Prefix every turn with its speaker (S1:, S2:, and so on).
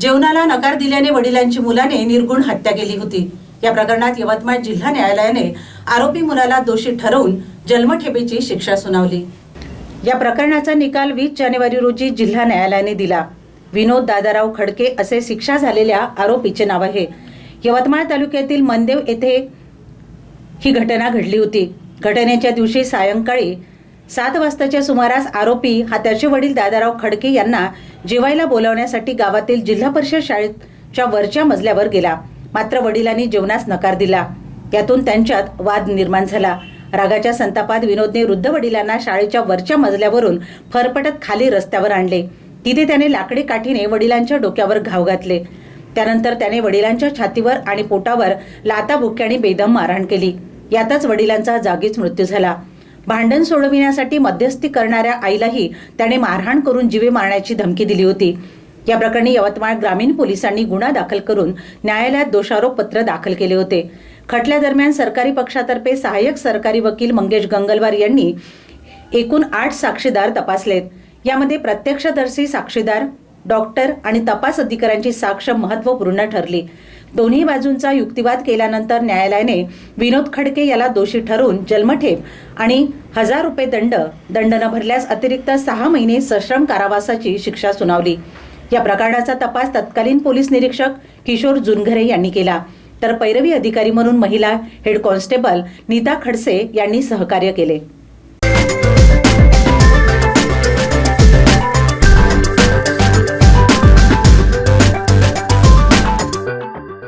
S1: जेवणाला नकार दिल्याने वडिलांची मुलाने निर्गुण हत्या केली होती. या प्रकरणात यवतमाळ जिल्हा न्यायालयाने आरोपी मुलाला दोषी ठरवून जन्मठेपेची शिक्षा सुनावली. या प्रकरणाचा निकाल वीस जानेवारी रोजी जिल्हा न्यायालयाने दिला. विनोद दादाराव खडके असे शिक्षा झालेल्या आरोपीचे नाव आहे. यवतमाळ तालुक्यातील मनदेव येथे ही घटना घडली होती. घटनेच्या दिवशी सायंकाळी सात वाजताच्या सुमारास आरोपी हा त्याचे वडील दादाराव खडके यांना जेवायला बोलावण्यासाठी गावातील जिल्हा परिषद शाळेच्या वरच्या मजल्यावर गेला. मात्र वडिलांनी जेवणास नकार दिला. यातून त्यांच्यात वाद निर्माण झाला. रागाच्या संतापात विनोदने वृद्ध वडिलांना शाळेच्या वरच्या मजल्यावरून फरफटत खाली रस्त्यावर आणले. तिथे त्याने लाकडी काठीने वडिलांच्या डोक्यावर घाव घातले. त्यानंतर त्याने वडिलांच्या छातीवर आणि पोटावर लाता भुक्याने बेदम मारहाण केली. यातच वडिलांचा जागीच मृत्यू झाला. भांडण सोडविण्यासाठी मध्यस्थी करणाऱ्या आईलाही त्याने मारहाण करून जीवे मारण्याची धमकी दिली होती. या प्रकरणी यवतमाळ ग्रामीण पोलिसांनी गुन्हा दाखल करून न्यायालयात दोषारोप पत्र दाखल केले होते. खटल्यादरम्यान सरकारी पक्षातर्फे सहाय्यक सरकारी वकील मंगेश गंगलवार यांनी एकूण आठ साक्षीदार तपासलेत. यामध्ये प्रत्यक्षदर्शी साक्षीदार डॉक्टर आणि तपास अधिकाऱ्यांची साक्ष महत्त्वपूर्ण ठरली. दोन्ही बाजूंचा युक्तिवाद केल्यानंतर न्यायालयाने विनोद खडके याला दोषी ठरवून जन्मठेप आणि हजार रुपये दंड दंड न भरल्यास अतिरिक्त सहा महिने सश्रम कारावासाची शिक्षा सुनावली. या प्रकरणाचा तपास तत्कालीन पोलीस निरीक्षक किशोर जुनघरे यांनी केला. तर पैरवी अधिकारी म्हणून महिला हेड कॉन्स्टेबल नीता खडसे यांनी सहकार्य केले.